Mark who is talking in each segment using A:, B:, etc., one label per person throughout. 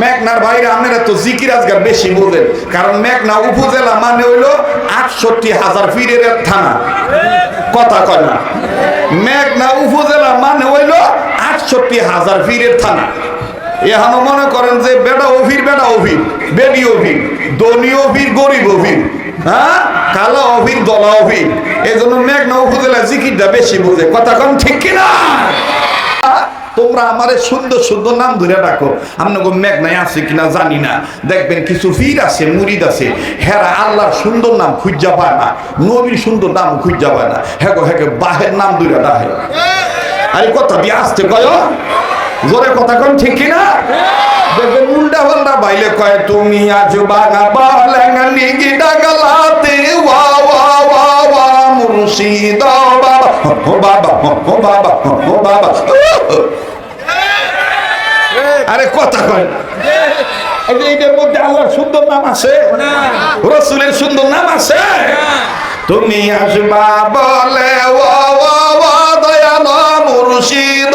A: মেঘনার ভাইরা আপনারা তো জিকির আজকাল বেশি বোঝেন কারণ মেঘনা উপজেলা মানে হইল আটষট্টি হাজার ফিরের থানা। কথা কয় না। মেঘনা উপজেলা মানে হইল আটষট্টি হাজার ফিরের থানা। এখনও মনে করেন যে বেটা অভির বেটা অভির, বেডি অভির, ধনী অভির, গরিব অভির হ্যাঁ? কালো অভির, দলা অভির। এই জন্য মেঘনা উপজেলা জিকিরটা বেশি বোঝে। কথা কন ঠিক কিনা? তোমরা আমারে সুন্দর সুন্দর নাম ধরে ডাকো। আপনাকে মেঘনায় আছে কিনা জানি না। দেখবেন কিছু ফির আছে, মুরিদ আছে। হেরা আল্লাহর সুন্দর নাম খুঁজা পায় না। নবীর সুন্দর নাম খুঁজা পায় না। হেগো হেগে বাহের নাম ধরে ডাকে। আরে কথা দিয়ে আসতে কয় জোরে কথা কন, ঠিক কিনা? দেখবেন উল্টা পাল্টা বাইলে কয়, তুমি আজ বাগা বালেঙ্গা নিগি ডাগালাতে মুর্শিদ ও বাবা ও বাবা ও বাবা। আরে কথা কয় এইটার মধ্যে আল্লাহর সুন্দর নাম আছে, রসুলের সুন্দর নাম আছে। তুমি আসবা বলে মুর্শিদ।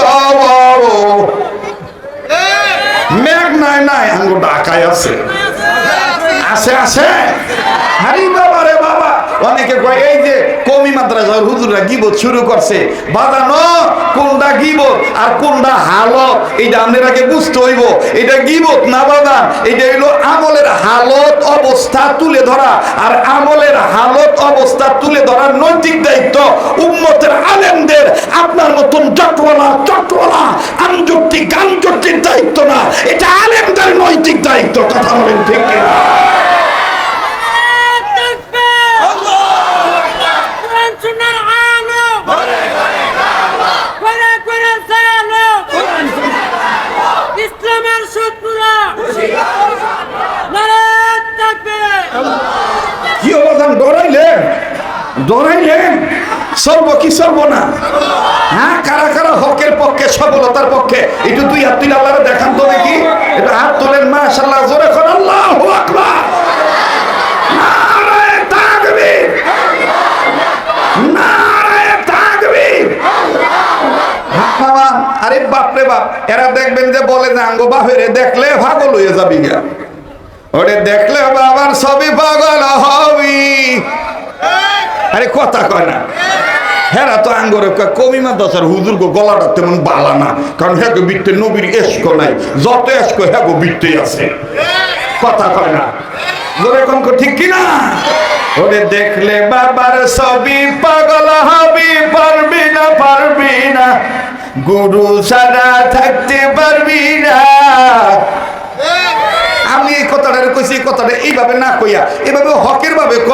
A: মেঘ নাই নাই আঙ্গু ডাকায় আছে। আছে আছে। হারি বাবা রে বাবা অনেকে কয়, এই যে কমি মাদ্রাসার হুজুররা গিবত শুরু করছে বাদানো কোনটা গিবত আর কোনটা হালত এইটা আমাদের আগে বুঝতে হইব এটা গিবত না বাদান এটা হইল আমলের হালত অবস্থা তুলে ধরা, আর আমলের হালত অবস্থা তুলে ধরার নৈতিক দায়িত্ব উম্মতের আলেমদের, আপনার মতন জটওয়ালা চটওয়ালা আঞ্জুক্তি গানজুক্তির দায়িত্ব না, এটা আলেমদের নৈতিক দায়িত্ব, কথা বলেন ঠিক কিনা? ডরাইলেন সর্ব কি সর্ব না? হ্যাঁ কারা কারা হকের পক্ষে, সফলতার পক্ষে? একটু দুই হাত তুলে আল্লাহরে দেখান তো দেখি। একটু হাত তোলেন, মাশাআল্লাহ, জোরে কর আল্লাহু আরে বাপ রে বাপ, এরা দেখবেন যে বলে যে আঙ্গ বাপেরে দেখলে ভাগল হয়ে যাবি গা। ওরে দেখলে বাবার সবই পাগল হবি। আরে কথা কয় না। হেরা তো আঙ্গরে কমি মাদ্রাসার হুজুর গো, গলাটা তেমন বালা না, কারণ হ্যাগো বিত্তে নবীর এস্ক নাই, যত এস্ক হ্যাগো বিত্তে আছে। কথা কয় না। জোরে কম ঠিক কিনা? ওরে দেখলে বাবার সবই পাগল হবি, পারবি না পারবি না, গুরু ছাড়া থাকতে পারবি না। কথাটা কইছি, এই কথাটা এইভাবে না কইয়া, এভাবে হকের ভাবে ক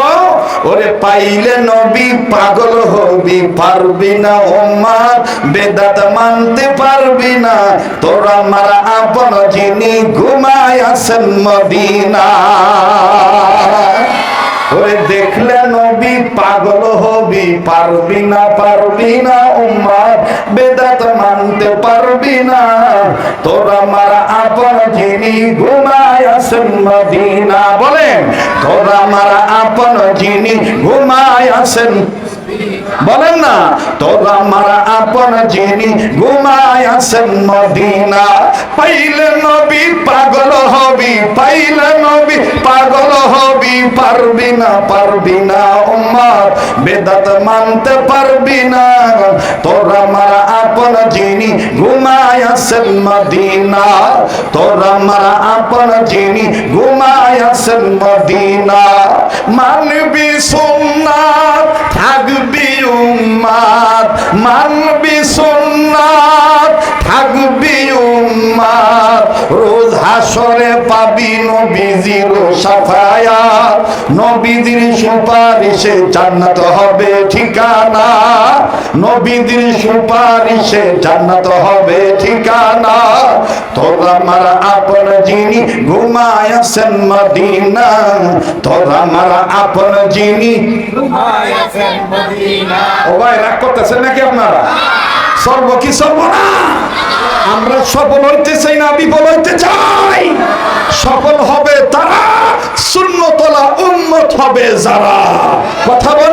A: ওরে পাইলে নবী পাগল হবি, পারবি না ওমার বেদাত মানতে পারবি না, তোরা মারা আপন যিনি ঘুমায় আছেন মদিনা ওরে দেখলে নবী পাগল হবি, পারবি না পারবি না উম্মার বেদাত মানতে পারবি না। তোর আমার আপন যিনি ঘুমায় আসেন মদিনা। বলেন, তোর আমার আপন যিনি ঘুমায় আছেন বলেন না, তোরা মারা আপন যিনি ঘুমায় আছেন মদিনা, পাইলে নবী পাগল হবি, পাইলে নবী পাগল হবি, পারবি না পারবি না উম্মত বেদাত মানতে পারবি না। তোরা মারা আপন যিনি ঘুমায় আছেন মদিনা, তোরা মারা আপন যিনি ঘুমায় আছেন মদিনা, মানবি থাকবি উম্মাদ মানবি সুন্নাত থাকবি উম্মাদ রোজ হাসরে পাবি নবীজির সাফায়াত নবীজির সুপারিশে জান্নাত হবে ঠিকানা। নবীজির সুপারিশে জান্নাত হবে ঠিকানা। তোরা আমার আপন যিনি ঘুমায় আছেন মদিনা। তোরা আমার আপন যিনি ও ভাই রাগ করতেছেন নাকি আপনারা? সর্ব কি সর্ব না আমরা সফল হইতে চাই না, বিফল হইতে চাই। সফল হবে তারা শূন্যতলা উন্নত হবে যারা। কথা কিনা